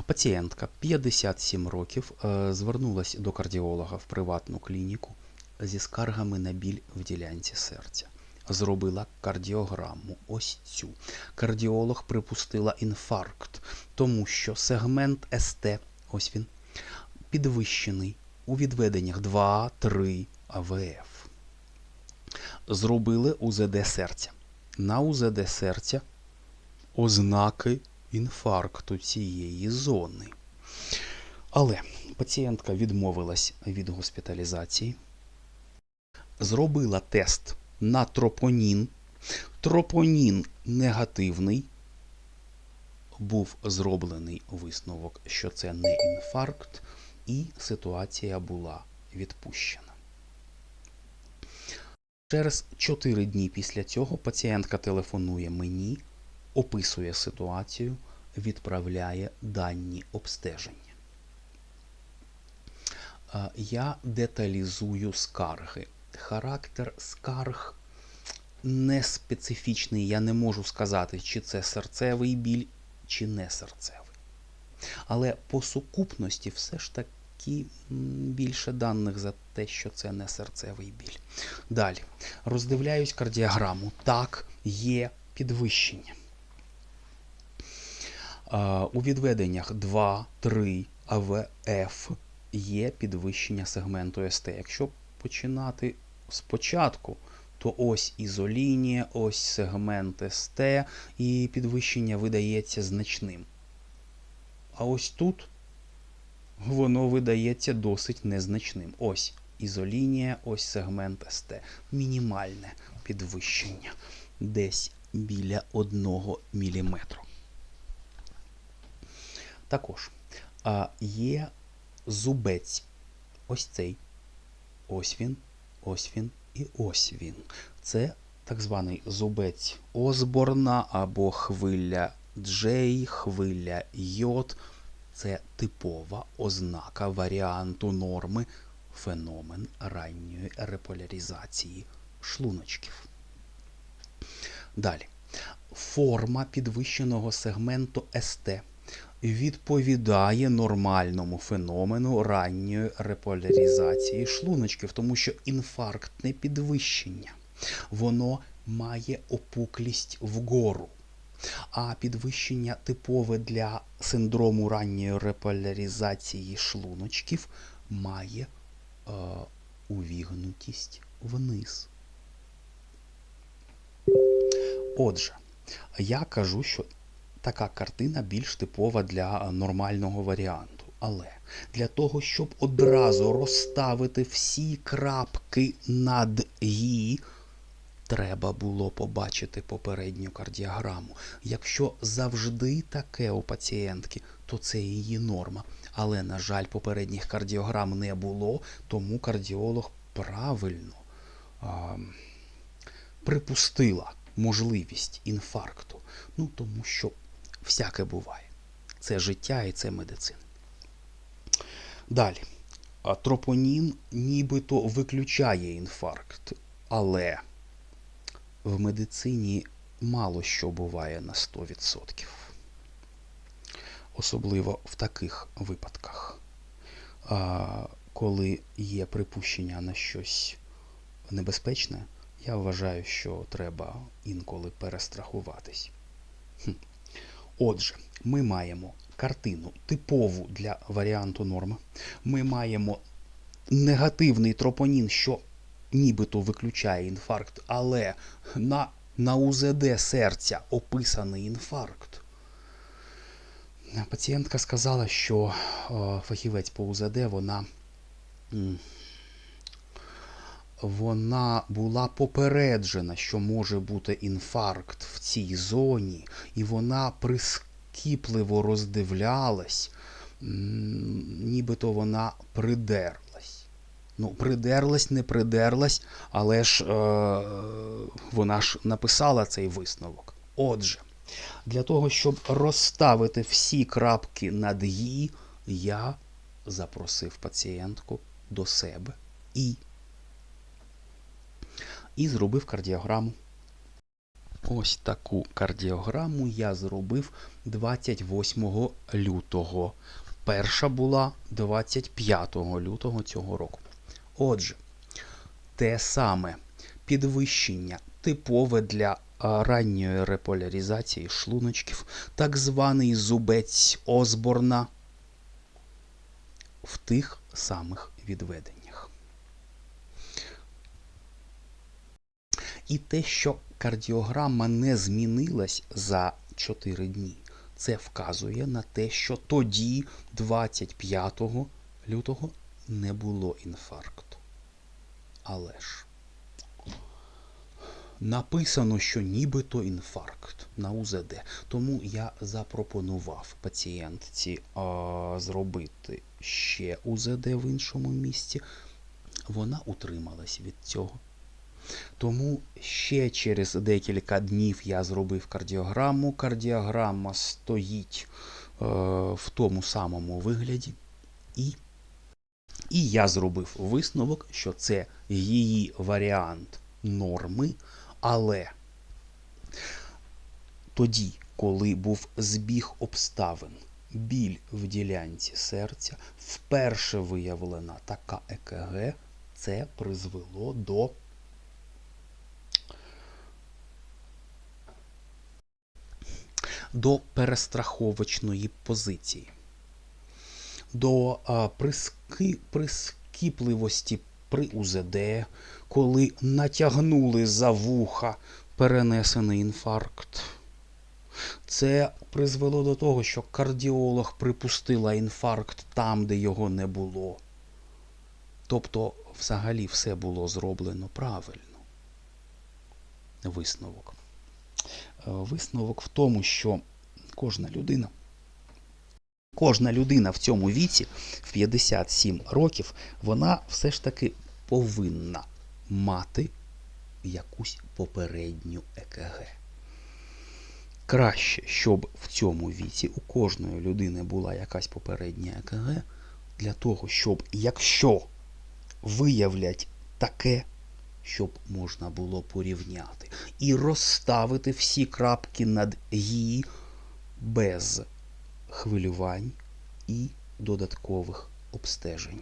Пацієнтка 57 років е, звернулася до кардіолога в приватну клініку зі скаргами на біль в ділянці серця. Зробила кардіограму. Ось цю. Кардіолог припустила інфаркт, тому що сегмент СТ, ось він, підвищений у відведеннях 2-3 АВФ. Зробили УЗД серця. На УЗД серця ознаки інфаркту цієї зони. Але пацієнтка відмовилась від госпіталізації, зробила тест на тропонін. Тропонін негативний. Був зроблений висновок, що це не інфаркт, і ситуація була відпущена. Через 4 дні після цього пацієнтка телефонує мені, описує ситуацію, відправляє дані обстеження. Я деталізую скарги. Характер скарг не специфічний. Я не можу сказати, чи це серцевий біль, чи не серцевий. Але по сукупності все ж таки більше даних за те, що це не серцевий біль. Далі. Роздивляюсь кардіограму. Так, є підвищення. У відведеннях 2, 3 АВФ є підвищення сегменту СТ. Якщо починати спочатку, то ось ізолінія, ось сегмент СТ, і підвищення видається значним. А ось тут воно видається досить незначним. Ось ізолінія, ось сегмент СТ. Мінімальне підвищення. Десь біля 1 мм. Також є зубець. Ось цей. Ось він, ось він і ось він. Це так званий зубець Осборна або хвиля Джей, хвиля Йод. Це типова ознака варіанту норми феномен ранньої реполяризації шлуночків. Далі. Форма підвищеного сегменту СТ відповідає нормальному феномену ранньої реполяризації шлуночків, тому що інфарктне підвищення, воно має опуклість вгору. А підвищення типове для синдрому ранньої реполяризації шлуночків має е, увігнутість вниз. Отже, я кажу, що така картина більш типова для нормального варіанту. Але для того, щоб одразу розставити всі крапки над «і», треба було побачити попередню кардіограму. Якщо завжди таке у пацієнтки, то це її норма. Але, на жаль, попередніх кардіограм не було, тому кардіолог правильно а, припустила можливість інфаркту. Ну, тому що всяке буває. Це життя і це медицина. Далі. Тропонін нібито виключає інфаркт, але в медицині мало що буває на 100%. Особливо в таких випадках, коли є припущення на щось небезпечне, я вважаю, що треба інколи перестрахуватись. Отже, ми маємо картину типову для варіанту норми. Ми маємо негативний тропонін, що нібито виключає інфаркт, але на, на УЗД серця описаний інфаркт. Пацієнтка сказала, що е, фахівець по УЗД вона, вона була попереджена, що може бути інфаркт в цій зоні, і вона прискіпливо роздивлялась, нібито вона придерлась. Ну, придерлась, не придерлась, але ж е, вона ж написала цей висновок. Отже, для того, щоб розставити всі крапки над «і», я запросив пацієнтку до себе і, і зробив кардіограму. Ось таку кардіограму я зробив 28 лютого. Перша була 25 лютого цього року. Отже, те саме підвищення типове для ранньої реполяризації шлуночків, так званий зубець Осборна в тих самих відведеннях. І те, що кардіограма не змінилась за 4 дні, це вказує на те, що тоді, 25 лютого, не було інфаркту. Але ж написано, що нібито інфаркт на УЗД. Тому я запропонував пацієнтці а, зробити ще УЗД в іншому місці. Вона утрималась від цього. Тому ще через декілька днів я зробив кардіограму. Кардіограма стоїть е, в тому самому вигляді. І, і я зробив висновок, що це її варіант норми, але тоді, коли був збіг обставин, біль в ділянці серця, вперше виявлена така ЕКГ, це призвело до до перестраховочної позиції, до приски, прискіпливості при УЗД, коли натягнули за вуха перенесений інфаркт. Це призвело до того, що кардіолог припустила інфаркт там, де його не було. Тобто, взагалі, все було зроблено правильно. Висновок. Е, Висновок в тому, що кожна людина, кожна людина в цьому віці, в 57 років, вона все ж таки повинна мати якусь попередню ЕКГ. Краще, щоб в цьому віці у кожної людини була якась попередня ЕКГ, для того, щоб якщо виявлять таке, щоб можна було порівняти і розставити всі крапки над «і» без хвилювань і додаткових обстежень.